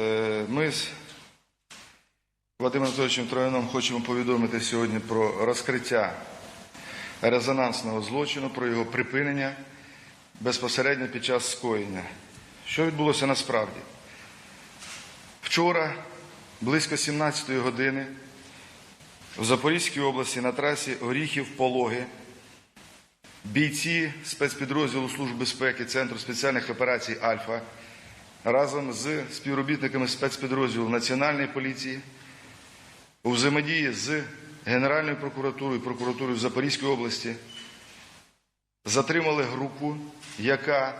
Е, Ми з Вадимом Анатолійовичем Трояном хочемо повідомити сьогодні про розкриття резонансного злочину, про його припинення безпосередньо під час скоєння. Що відбулося насправді? Вчора, близько 17-ї години, в Запорізькій області на трасі Оріхів-Пологи бійці спецпідрозділу Служби безпеки Центру спеціальних операцій Альфа разом з співробітниками спецпідрозділу Національної поліції у взаємодії з Генеральною прокуратурою прокуратурою Запорізької області затримали групу, яка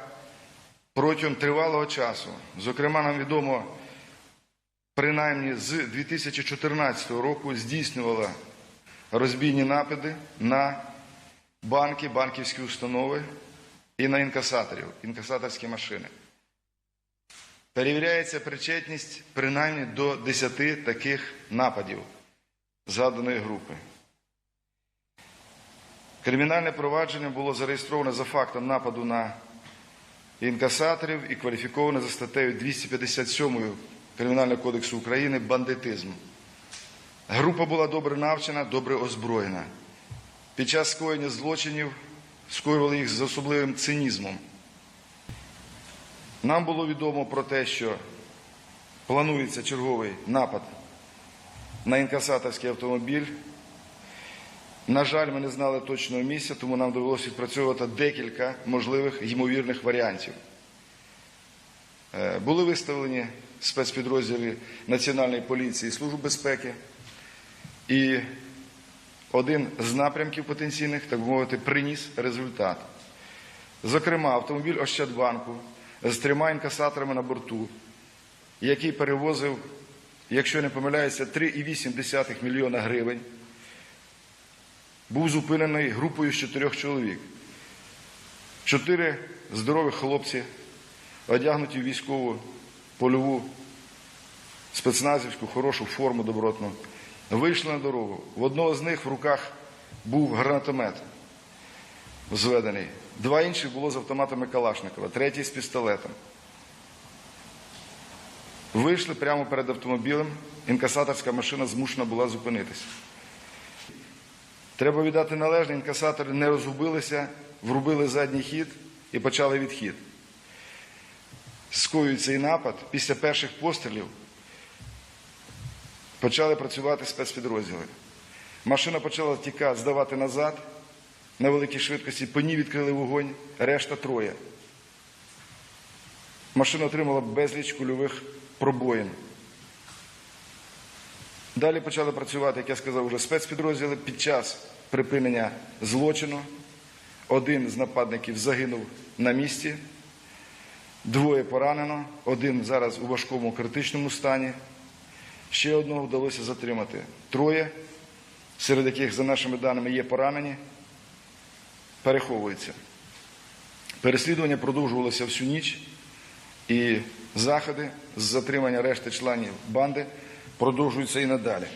протягом тривалого часу, зокрема, нам відомо, принаймні з 2014 року здійснювала розбійні напади на банки, банківські установи і на інкасаторів, інкасаторські машини. Перевіряється причетність принаймні до 10 таких нападів згаданої групи. Кримінальне провадження було зареєстроване за фактом нападу на інкасаторів і кваліфіковане за статтею 257 Кримінального кодексу України бандитизм. Група була добре навчена, добре озброєна. Під час скоєння злочинів скоювали їх з особливим цинізмом. Нам було відомо про те, що планується черговий напад на інкасаторський автомобіль. На жаль, ми не знали точного місця, тому нам довелося відпрацьовувати декілька можливих ймовірних варіантів. Е, Були виставлені спецпідрозділи Національної поліції і Служби безпеки. І один з напрямків потенційних, так би мовити, приніс результат. Зокрема, автомобіль Ощадбанку з трьома інкасаторами на борту, який перевозив, якщо не помиляюся, 3,8 мільйона гривень, був зупинений групою з чотирьох чоловік. Чотири здорових хлопці, одягнуті в військову польову спецназівську хорошу форму добротну, вийшли на дорогу. В одного з них в руках був гранатомет зведений. Два інших було з автоматами Калашникова, третій з пістолетом. Вийшли прямо перед автомобілем, інкасаторська машина змушена була зупинитися. Треба віддати належне, інкасатори не розгубилися, врубили задній хід і почали відхід. Скоюють цей напад. Після перших пострілів почали працювати спецпідрозділи. Машина почала тікати, здавати назад на великій швидкості, по ній відкрили вогонь, решта троє. Машина отримала безліч кульових пробоїн. Далі почали працювати, як я сказав, вже спецпідрозділи під час припинення злочину. Один з нападників загинув на місці, двоє поранено, один зараз у важкому критичному стані. Ще одного вдалося затримати. Троє, серед яких, за нашими даними, є поранені, переховуються. Переслідування продовжувалося всю ніч, і заходи з затримання решти членів банди продовжуються і надалі.